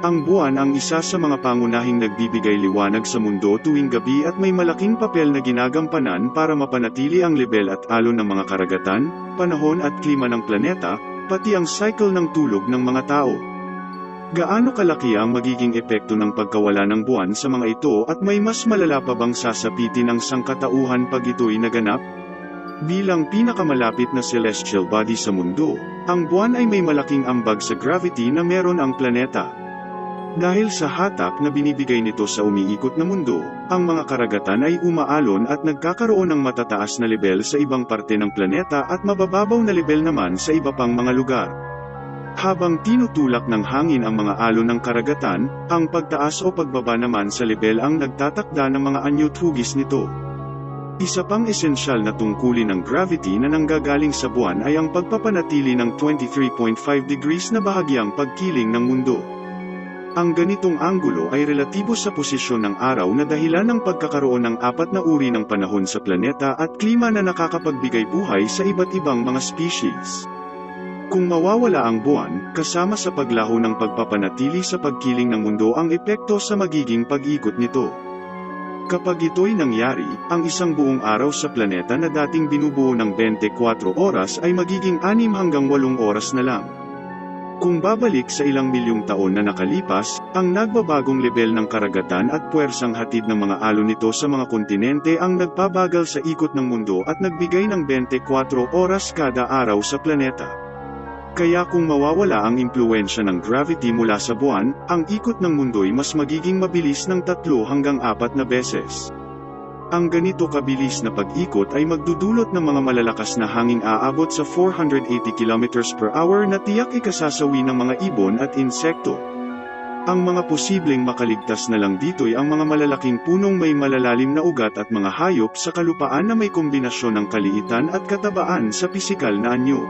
Ang buwan ang isa sa mga pangunahing nagbibigay liwanag sa mundo tuwing gabi at may malaking papel na ginagampanan para mapanatili ang level at alon ng mga karagatan, panahon at klima ng planeta, pati ang cycle ng tulog ng mga tao. Gaano kalaki ang magiging epekto ng pagkawala ng buwan sa mga ito at may mas malala pa bang sasapitin ng sangkatauhan pag ito'y naganap? Bilang pinakamalapit na celestial body sa mundo, ang buwan ay may malaking ambag sa gravity na meron ang planeta. Dahil sa hatak na binibigay nito sa umiikot na mundo, ang mga karagatan ay umaalon at nagkakaroon ng matataas na level sa ibang parte ng planeta at mabababaw na level naman sa iba pang mga lugar. Habang tinutulak ng hangin ang mga alon ng karagatan, ang pagtaas o pagbaba naman sa level ang nagtatakda ng mga anyo at hugis nito. Isa pang esensyal na tungkulin ng gravity na nanggagaling sa buwan ay ang pagpapanatili ng 23.5 degrees na bahagyang pagkiling ng mundo. Ang ganitong anggulo ay relatibo sa posisyon ng araw na dahilan ng pagkakaroon ng apat na uri ng panahon sa planeta at klima na nakakapagbigay buhay sa iba't ibang mga species. Kung mawawala ang buwan, kasama sa paglaho ng pagpapanatili sa pagkiling ng mundo ang epekto sa magiging pag-ikot nito. Kapag ito'y nangyari, ang isang buong araw sa planeta na dating binubuo ng 24 oras ay magiging 6 hanggang 8 oras na lang. Kung babalik sa ilang milyong taon na nakalipas, ang nagbabagong level ng karagatan at puwersang hatid ng mga alon nito sa mga kontinente ang nagpabagal sa ikot ng mundo at nagbigay ng 24 oras kada araw sa planeta. Kaya kung mawawala ang impluensya ng gravity mula sa buwan, ang ikot ng mundo'y mas magiging mabilis ng tatlo hanggang apat na beses. Ang ganito kabilis na pag-ikot ay magdudulot ng mga malalakas na hanging aabot sa 480 km per hour na tiyak ikasasawi ng mga ibon at insekto. Ang mga posibleng makaligtas na lang dito'y ang mga malalaking punong may malalalim na ugat at mga hayop sa kalupaan na may kombinasyon ng kaliitan at katabaan sa pisikal na anyo.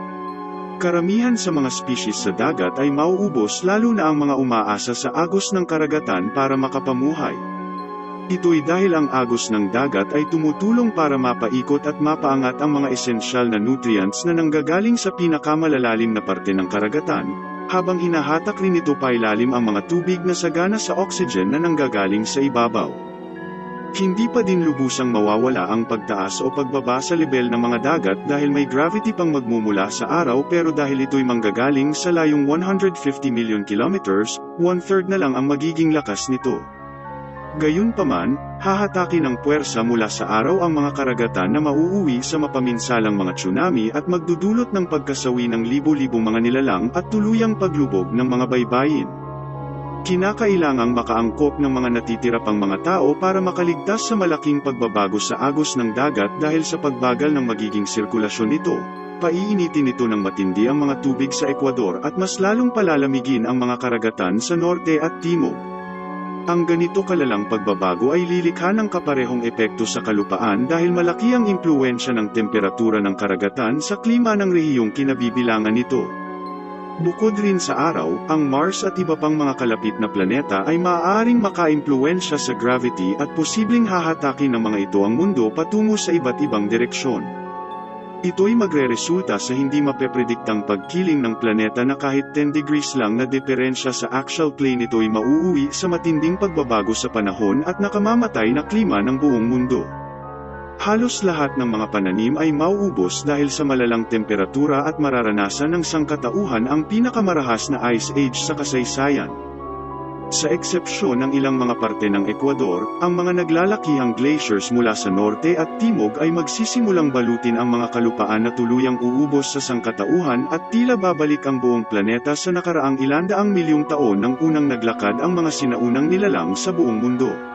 Karamihan sa mga species sa dagat ay mauubos lalo na ang mga umaasa sa agos ng karagatan para makapamuhay. Ito'y dahil ang agos ng dagat ay tumutulong para mapaikot at mapaangat ang mga esensyal na nutrients na nanggagaling sa pinakamalalalim na parte ng karagatan, habang hinahatak rin ito pailalim ang mga tubig na sagana sa oxygen na nanggagaling sa ibabaw. Hindi pa din lubusang mawawala ang pagtaas o pagbaba sa level ng mga dagat dahil may gravity pang magmumula sa araw pero dahil ito'y manggagaling sa layong 150 million kilometers, one-third na lang ang magiging lakas nito. Gayunpaman, hahatakin ng puwersa mula sa araw ang mga karagatan na mauuwi sa mapaminsalang mga tsunami at magdudulot ng pagkasawi ng libo-libong mga nilalang at tuluyang paglubog ng mga baybayin. Kinakailangang makaangkop ng mga natitira pang mga tao para makaligtas sa malaking pagbabago sa agos ng dagat dahil sa pagbagal ng magiging sirkulasyon nito. Paiinitin nito ng matindi ang mga tubig sa Ecuador at mas lalong palalamigin ang mga karagatan sa norte at timog. Ang ganito kalalang pagbabago ay lilikha ng kaparehong epekto sa kalupaan dahil malaki ang impluensya ng temperatura ng karagatan sa klima ng rehiyong kinabibilangan nito. Bukod rin sa araw, ang Mars at iba pang mga kalapit na planeta ay maaaring makaimpluwensya sa gravity at posibleng hahatakin ng mga ito ang mundo patungo sa iba't ibang direksyon. Ito'y magreresulta sa hindi mapeprediktang pagkiling ng planeta na kahit 10 degrees lang na diferensya sa actual plane nito'y mauuwi sa matinding pagbabago sa panahon at nakamamatay na klima ng buong mundo. Halos lahat ng mga pananim ay mauubos dahil sa malalang temperatura at mararanasan ng sangkatauhan ang pinakamarahas na ice age sa kasaysayan. Sa eksepsyon ng ilang mga parte ng Ecuador, ang mga naglalakihang glaciers mula sa norte at timog ay magsisimulang balutin ang mga kalupaan na tuluyang uubos sa sangkatauhan at tila babalik ang buong planeta sa nakaraang ilandaang milyong taon nang unang naglakad ang mga sinaunang nilalang sa buong mundo.